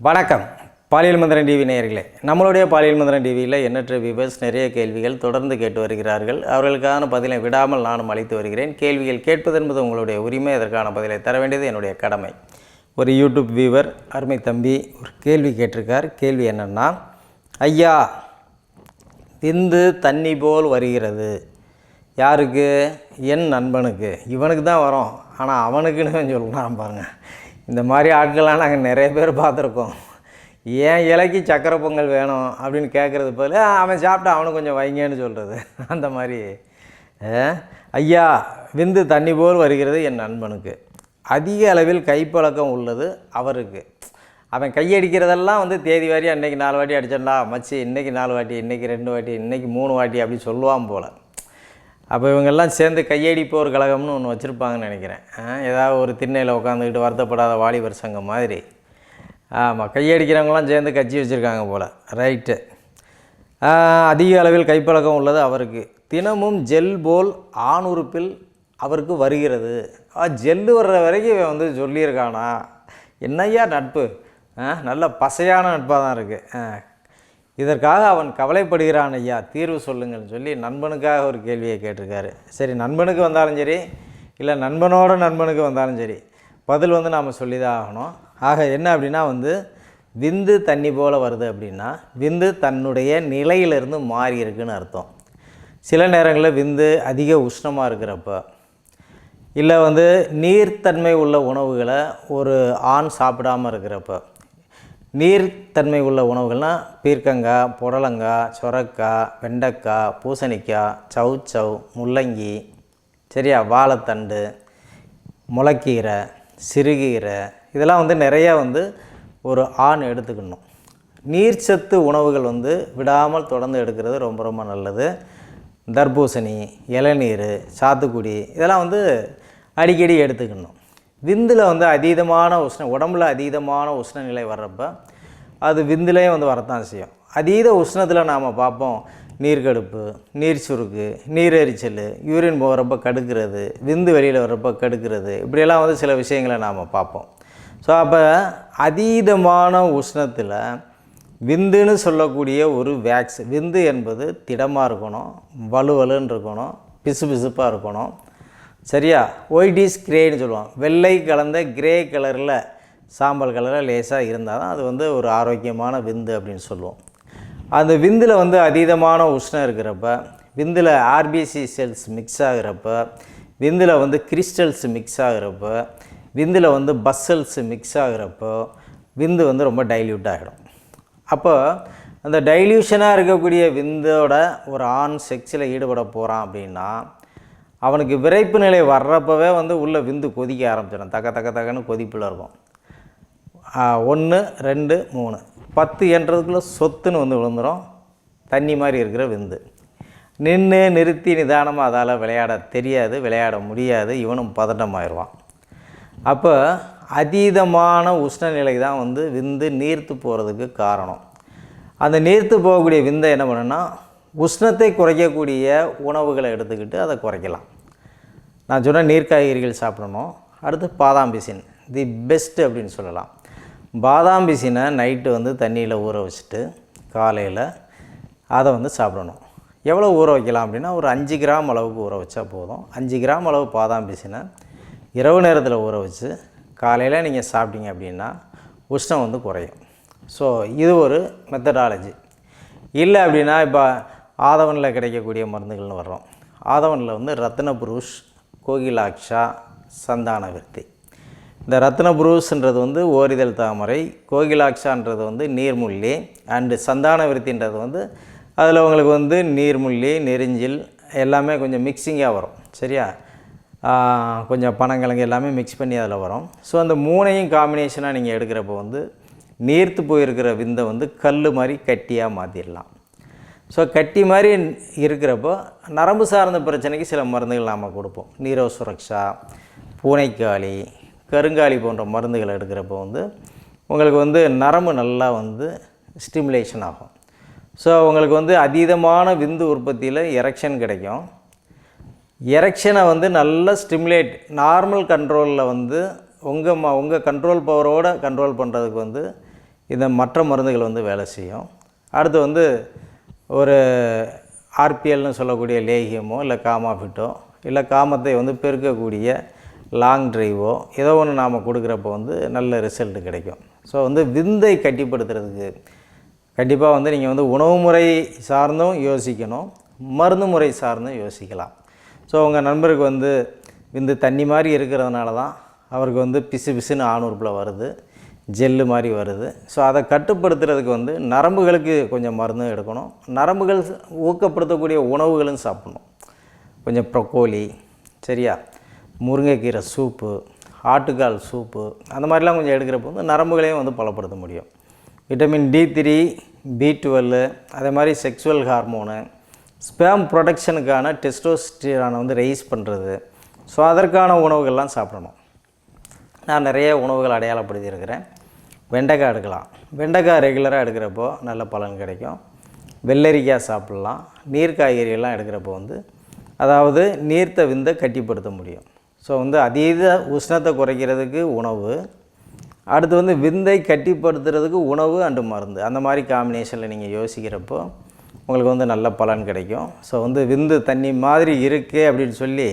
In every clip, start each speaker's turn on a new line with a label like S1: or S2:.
S1: வணக்கம். பாலியல் மந்திரன் டிவி நேயர்களே நம்மளுடைய பாலியல் மந்திரன் டிவியில் எண்ணற்ற வியூவர்ஸ் நிறைய கேள்விகள் தொடர்ந்து கேட்டு வருகிறார்கள். அவர்களுக்கான பதிலை விடாமல் நானும் அளித்து வருகிறேன். கேள்விகள் கேட்பது என்பது உங்களுடைய உரிமை. அதற்கான பதிலை தர வேண்டியது என்னுடைய கடமை. ஒரு யூடியூப் வியூவர் அருமை தம்பி ஒரு கேள்வி கேட்டிருக்கார். கேள்வி என்னென்னா ஐயா விந்து தண்ணி போல் வருகிறது. யாருக்கு? என் நண்பனுக்கு. இவனுக்கு தான் வரும். ஆனால் அவனுக்குன்னு சொல்லலாம் பாருங்கள் இந்த மாதிரி ஆட்கள்லாம் நாங்கள் நிறைய பேர் பார்த்துருக்கோம். ஏன் இலைக்கு சக்கரை பொங்கல் வேணும் அப்படின்னு கேட்குறது போல அவன் சாப்பிட்டா அவனும் கொஞ்சம் வைங்கன்னு சொல்கிறது அந்த மாதிரி. ஐயா விந்து தண்ணி போல் வருகிறது என் நண்பனுக்கு. அதிக அளவில் கைப்பழக்கம் உள்ளது அவருக்கு. அவன் கையடிக்கிறதெல்லாம் வந்து தேதி வாரி அன்னைக்கு நாலு வாட்டி அடிச்சண்டா மச்சி இன்றைக்கி நாலு வாட்டி இன்றைக்கி ரெண்டு வாட்டி இன்றைக்கி மூணு வாட்டி அப்படி சொல்லுவான் போல். அப்போ இவங்கெல்லாம் சேர்ந்து கையடிப்போர் கழகம்னு ஒன்று வச்சுருப்பாங்கன்னு நினைக்கிறேன். ஏதாவது ஒரு திண்ணையில் உட்காந்துக்கிட்டு வருத்தப்படாத வாலிபர் சங்கம் மாதிரி. ஆமாம் கையடிக்கிறவங்களாம் சேர்ந்து கட்சி வச்சுருக்காங்க போல். ரைட்டு அதிக அளவில் கைப்பழக்கம் உள்ளது அவருக்கு. தினமும் ஜெல் போல் ஆணுறுப்பில் அவருக்கு வருகிறது. ஜெல்லு வர்ற வரைக்கும் இவன் வந்து சொல்லியிருக்கானா? என்னய்யா நட்பு? ஆ, நல்ல பசையான நட்பாக தான் இருக்குது இதற்காக அவன் கவலைப்படுகிறான் ஐயா தீர்வு சொல்லுங்கள்னு சொல்லி நண்பனுக்காக ஒரு கேள்வியை கேட்டிருக்காரு. சரி நண்பனுக்கு வந்தாலும் சரி இல்லை நண்பனோட நண்பனுக்கு வந்தாலும் சரி பதில் வந்து நாம் சொல்லி தான் ஆகணும். ஆக என்ன அப்படின்னா வந்து விந்து தண்ணி போல் வருது அப்படின்னா விந்து தன்னுடைய நிலையிலிருந்து மாறி இருக்குன்னு அர்த்தம். சில நேரங்களில் விந்து அதிக உஷ்ணமாக இருக்கிறப்ப இல்லை வந்து நீர்த்தன்மை உள்ள உணவுகளை ஒரு ஆண் சாப்பிடாம இருக்கிறப்ப நீர்த்தன்மை உள்ள உணவுகள்னால் பீர்க்கங்காய் புடலங்காய் சொரக்காய் வெண்டைக்காய் பூசணிக்காய் சவுச்சவ் முள்ளங்கி சரியா வாழைத்தண்டு முளைக்கீரை சிறுகீரை இதெல்லாம் வந்து நிறையா வந்து ஒரு ஆண் எடுத்துக்கணும். நீர்ச்சத்து உணவுகள் வந்து விடாமல் தொடர்ந்து எடுக்கிறது ரொம்ப ரொம்ப நல்லது. தர்பூசணி இளநீர் சாத்துக்குடி இதெல்லாம் வந்து அடிக்கடி எடுத்துக்கணும். விந்தில் வந்து அதீதமான உஷ்ண உடம்புல அதீதமான உஷ்ணநிலை வர்றப்ப அது விந்துலேயும் வந்து வரத்தான் செய்யும். அதீத உஷ்ணத்தில் நாம் பார்ப்போம். நீர்க்கடுப்பு நீர் சுருக்கு நீரெரிச்சல் யூரின் போகிறப்ப கடுக்கிறது விந்து வெளியில் வர்றப்ப கடுக்கிறது இப்படியெல்லாம் வந்து சில விஷயங்களை நாம் பார்ப்போம். ஸோ அப்போ அதீதமான உஷ்ணத்தில் விந்துன்னு சொல்லக்கூடிய ஒரு வேக்ஸ் விந்து என்பது திடமாக இருக்கணும் வலுவலுன்னு இருக்கணும் பிசு பிசுப்பாக இருக்கணும் சரியா? ஒயிட்டிஸ் கிரேன்னு சொல்லுவோம் வெள்ளை கலந்த கிரே கலரில் சாம்பல் கலரில் லேசாக இருந்தால் தான் அது வந்து ஒரு ஆரோக்கியமான விந்து அப்படின்னு சொல்லுவோம். அந்த விந்தில் வந்து அதீதமான உஷ்ணம் இருக்கிறப்ப விந்தில் R B C cells mix ஆகிறப்ப விந்தில் வந்து கிறிஸ்டல்ஸ் மிக்ஸ் ஆகிறப்ப விந்தில் வந்து பஸ்ஸல்ஸ் மிக்ஸ் ஆகிறப்போ விந்து வந்து ரொம்ப டைல்யூட் ஆகிடும் அப்போ அந்த டைல்யூஷனாக இருக்கக்கூடிய விந்தோட ஒரு ஆண் செக்ஸில் ஈடுபட போகிறான் அப்படின்னா அவனுக்கு விரைப்பு நிலை வர்றப்பவே வந்து உள்ளே விந்து கொதிக்க ஆரம்பிச்சிடும். தக்க தக்க தக்கன்னு கொதிப்பில் இருக்கும். ஒன்று ரெண்டு மூணு. பத்து என்றதுக்குள்ளே சொத்துன்னு வந்து விழுந்துடும் தண்ணி மாதிரி இருக்கிற விந்து. நின்று நிறுத்தி நிதானமாக அதால் விளையாட தெரியாது விளையாட முடியாது. இவனும் பதட்டமாயிடுவான் அப்போ அதீதமான உஷ்ணநிலை தான் வந்து விந்து நீர்த்து போகிறதுக்கு காரணம். அந்த நீர்த்து போகக்கூடிய விந்தை என்ன பண்ணுன்னா உஷ்ணத்தை குறைக்கக்கூடிய உணவுகளை எடுத்துக்கிட்டு அதை குறைக்கலாம். நான் சொன்ன நீர் காய்கறிகள் சாப்பிடணும். அடுத்து பாதாம் பிசின் தி பெஸ்ட் அப்படின்னு சொல்லலாம். பாதாம் பிசினை நைட்டு வந்து தண்ணியில் ஊற வச்சுட்டு காலையில் அதை வந்து சாப்பிடணும். எவ்வளோ ஊற வைக்கலாம் அப்படின்னா ஒரு அஞ்சு கிராம் அளவுக்கு ஊற வச்சா போதும். அஞ்சு கிராம் அளவு பாதாம் பிசினை இரவு நேரத்தில் ஊற வச்சு காலையில் நீங்கள் சாப்பிட்டீங்க அப்படின்னா உஷ்ணம் வந்து குறையும். ஸோ இது ஒரு மெத்தடாலஜி இல்லை அப்படின்னா இப்போ ஆதவனில் கிடைக்கக்கூடிய மருந்துகள்னு வர்றோம். ஆதவனில் வந்து ரத்ன புருஷ் கோகிலாக்ஷா சந்தான விருத்தி இந்த ரத்ன புருஷ்ன்றது வந்து ஓரிதழ் தாமரை கோகிலாக்ஷான்றது வந்து நீர்முள்ளி அண்டு சந்தான விருத்தின்றது வந்து அதில் உங்களுக்கு வந்து நீர்முள்ளி நெரிஞ்சில் எல்லாமே கொஞ்சம் மிக்சிங்காக வரும். சரியா? கொஞ்சம் பனங்கிழங்கு எல்லாமே மிக்ஸ் பண்ணி அதில் வரும். ஸோ அந்த மூணையும் காம்பினேஷனாக நீங்கள் எடுக்கிறப்போ வந்து நீர்த்து போயிருக்கிற விந்தை வந்து கல் மாதிரி கட்டியாக மாற்றிடலாம் ஸோ கட்டி மாதிரி இருக்கிறப்போ நரம்பு சார்ந்த பிரச்சனைக்கு சில மருந்துகள் நாம் கொடுப்போம். நீரோ சுரக்ஷா பூனைக்காளி கருங்காலி போன்ற மருந்துகள் எடுக்கிறப்போ வந்து உங்களுக்கு வந்து நரம்பு நல்லா வந்து ஸ்டிமுலேஷன் ஆகும். ஸோ உங்களுக்கு வந்து அதீதமான விந்து உற்பத்தியில் எரெக்ஷன் கிடைக்கும். எரெக்ஷனை வந்து நல்லா ஸ்டிமுலேட் நார்மல் கண்ட்ரோலில் வந்து உங்கள் ம உங்கள் கண்ட்ரோல் பவரோடு கண்ட்ரோல் பண்ணுறதுக்கு வந்து இந்த மற்ற மருந்துகள் வந்து வேலை செய்யும். அடுத்து வந்து ஒரு ஆர்பிஎல்னு சொல்லக்கூடிய லேகியமோ இல்லை காமாஃபிட்டோ இல்லை காமத்தை வந்து பெருக்கக்கூடிய லாங் ட்ரைவோ ஏதோ ஒன்று நாம் கொடுக்குறப்போ வந்து நல்ல ரிசல்ட் கிடைக்கும். ஸோ வந்து விந்தை கட்டிப்படுத்துறதுக்கு கண்டிப்பாக வந்து நீங்கள் வந்து உணவு முறை சார்ந்தும் யோசிக்கணும் மருந்து முறை சார்ந்தும் யோசிக்கலாம். ஸோ உங்கள் நண்பருக்கு வந்து விந்து தண்ணி மாதிரி இருக்கிறதுனால தான் அவருக்கு வந்து பிசு பிசுன்னு ஆணுறுப்பில் வருது. ஜெல்லு மாதிரி வருது. ஸோ அதை கட்டுப்படுத்துறதுக்கு வந்து நரம்புகளுக்கு கொஞ்சம் மருந்து எடுக்கணும். நரம்புகள் ஊக்கப்படுத்தக்கூடிய உணவுகளும் சாப்பிடணும். கொஞ்சம் ப்ரொக்கோலி சரியா? முருங்கைக்கீரை சூப்பு ஆட்டுக்கால் சூப்பு அந்த மாதிரிலாம் கொஞ்சம் எடுக்கிறப்போ வந்து நரம்புகளையும் வந்து பலப்படுத்த முடியும். Vitamin D three B twelve அதே மாதிரி செக்ஸுவல் ஹார்மோனு ஸ்பேம் ப்ரொடக்ஷனுக்கான டெஸ்டோஸ்டிரானை வந்து ரைஸ் பண்ணுறது ஸோ அதற்கான உணவுகள்லாம் சாப்பிடணும். நான் நிறைய உணவுகள் அடையாளப்படுத்தியிருக்கிறேன். வெண்டைக்காய் எடுக்கலாம். வெண்டைக்காய் ரெகுலராக எடுக்கிறப்போ நல்ல பலன் கிடைக்கும். வெள்ளரிக்காய் சாப்பிட்லாம். நீர் காய்கறியெல்லாம் எடுக்கிறப்போ வந்து அதாவது நீர்த்த விந்தை கட்டிப்படுத்த முடியும். ஸோ வந்து அதீத உஷ்ணத்தை குறைக்கிறதுக்கு உணவு. அடுத்து வந்து விந்தை கட்டிப்படுத்துறதுக்கு உணவு அண்டு மருந்து. அந்த மாதிரி காம்பினேஷனில் நீங்கள் யோசிக்கிறப்போ உங்களுக்கு வந்து நல்ல பலன் கிடைக்கும். ஸோ வந்து விந்து தண்ணி மாதிரி இருக்கே அப்படின்னு சொல்லி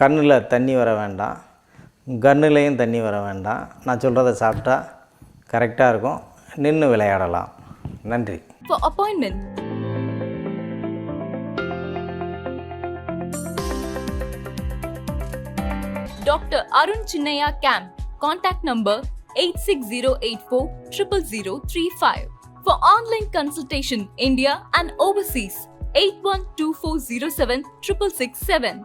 S1: கண்ணில் தண்ணி வர வேண்டாம். கண்ணுலேயும் தண்ணி வர வேண்டாம் நான் சொல்கிறத சாப்பிட்டா கரெக்டாக இருக்கும் நின்று விளையாடலாம் நன்றி
S2: For appointment, Dr. Arun Chinnaya Camp. Contact number 86084 00035. For online consultation, India and overseas, 812407